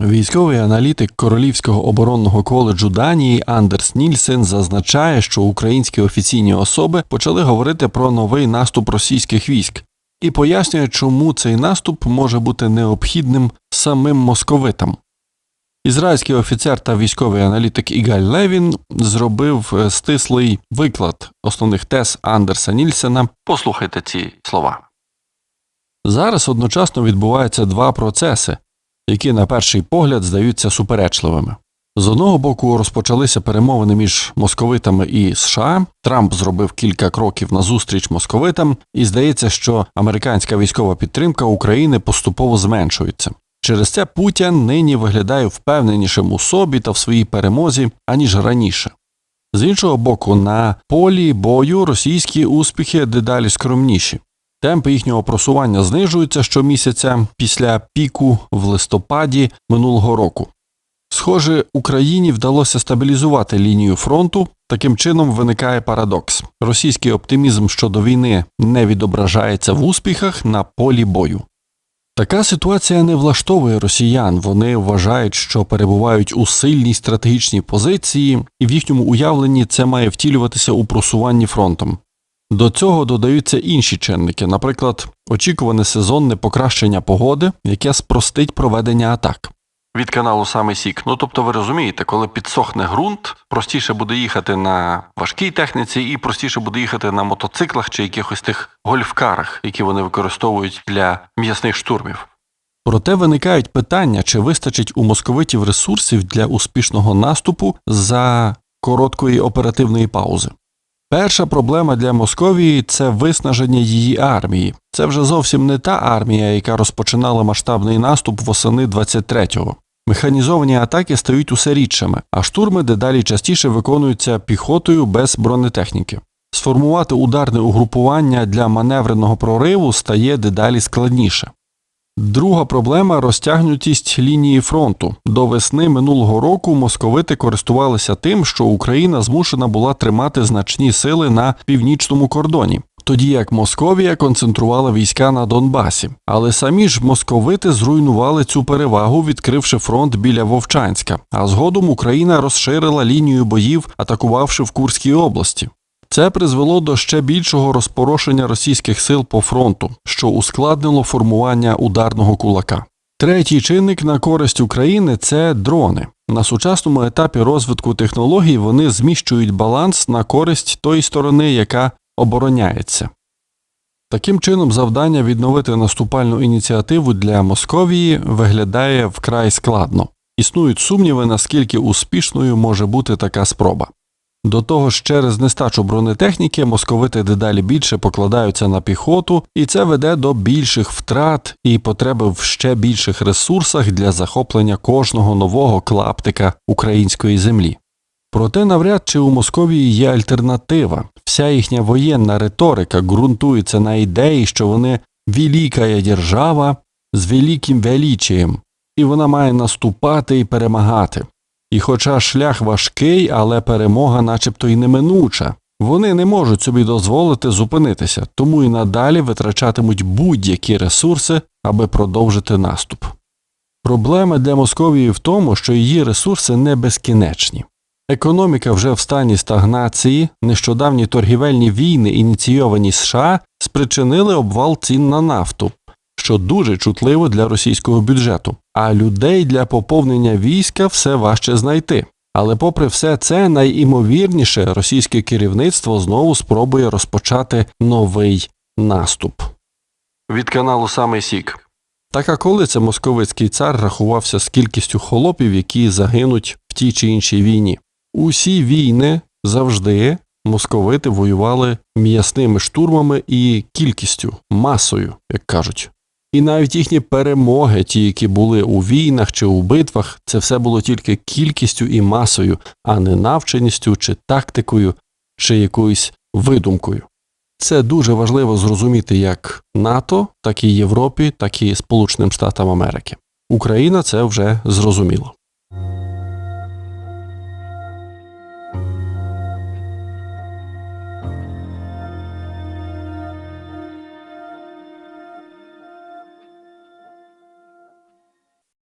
Військовий аналітик Королівського оборонного коледжу Данії Андерс Нільсен зазначає, що українські офіційні особи почали говорити про новий наступ російських військ і пояснює, чому цей наступ може бути необхідним самим московитам. Ізраїльський офіцер та військовий аналітик Ігаль Левін зробив е, стислий виклад основних тез Андерса Нільсена. Послухайте ці слова. Зараз одночасно відбуваються два процеси, які на перший погляд здаються суперечливими. З одного боку розпочалися перемовини між московитами і США. Трамп зробив кілька кроків назустріч московитам, і здається, що американська військова підтримка України поступово зменшується. Через це Путін нині виглядає впевненішим у собі та в своїй перемозі, аніж раніше. З іншого боку, на полі бою російські успіхи дедалі скромніші. Темпи їхнього просування знижуються щомісяця після піку в листопаді минулого року. Схоже, Україні вдалося стабілізувати лінію фронту. Таким чином виникає парадокс: російський оптимізм щодо війни не відображається в успіхах на полі бою. Така ситуація не влаштовує росіян. Вони вважають, що перебувають у сильній стратегічній позиції, і в їхньому уявленні це має втілюватися у просуванні фронтом. До цього додаються інші чинники, наприклад, очікуване сезонне покращення погоди, яке спростить проведення атак. Від каналу саме Сік. Ну тобто, ви розумієте, коли підсохне ґрунт, простіше буде їхати на важкій техніці і простіше буде їхати на мотоциклах чи якихось тих гольфкарах, які вони використовують для м'ясних штурмів. Проте виникають питання, чи вистачить у московитів ресурсів для успішного наступу за короткої оперативної паузи. Перша проблема для Московії це виснаження її армії. Це вже зовсім не та армія, яка розпочинала масштабний наступ восени 23-го. Механізовані атаки стають усе рідшими, а штурми дедалі частіше виконуються піхотою без бронетехніки. Сформувати ударне угрупування для маневреного прориву стає дедалі складніше. Друга проблема розтягнутість лінії фронту. До весни минулого року московити користувалися тим, що Україна змушена була тримати значні сили на північному кордоні, тоді як Московія концентрувала війська на Донбасі. Але самі ж московити зруйнували цю перевагу, відкривши фронт біля Вовчанська. А згодом Україна розширила лінію боїв, атакувавши в Курській області. Це призвело до ще більшого розпорошення російських сил по фронту, що ускладнило формування ударного кулака. Третій чинник на користь України це дрони. На сучасному етапі розвитку технологій вони зміщують баланс на користь тої сторони, яка обороняється. Таким чином, завдання відновити наступальну ініціативу для Московії виглядає вкрай складно. Існують сумніви, наскільки успішною може бути така спроба. До того ж, через нестачу бронетехніки московити дедалі більше покладаються на піхоту, і це веде до більших втрат і потреби в ще більших ресурсах для захоплення кожного нового клаптика української землі. Проте навряд чи у Московії є альтернатива. Вся їхня воєнна риторика ґрунтується на ідеї, що вони велика держава з великим величієм, і вона має наступати і перемагати. І хоча шлях важкий, але перемога начебто й неминуча, вони не можуть собі дозволити зупинитися, тому і надалі витрачатимуть будь-які ресурси, аби продовжити наступ. Проблема для Московії в тому, що її ресурси не безкінечні. Економіка вже в стані стагнації, нещодавні торгівельні війни, ініційовані США, спричинили обвал цін на нафту, що дуже чутливо для російського бюджету, а людей для поповнення війська все важче знайти. Але попри все це, найімовірніше російське керівництво знову спробує розпочати новий наступ. Від каналу Самий Сік. Так а коли це московицький цар рахувався з кількістю холопів, які загинуть в тій чи іншій війні? Усі війни завжди московити воювали м'ясними штурмами і кількістю, масою, як кажуть. І навіть їхні перемоги, ті, які були у війнах чи у битвах, це все було тільки кількістю і масою, а не навченістю чи тактикою, чи якоюсь видумкою. Це дуже важливо зрозуміти як НАТО, так і Європі, так і Сполученим Штатам Америки. Україна це вже зрозуміло.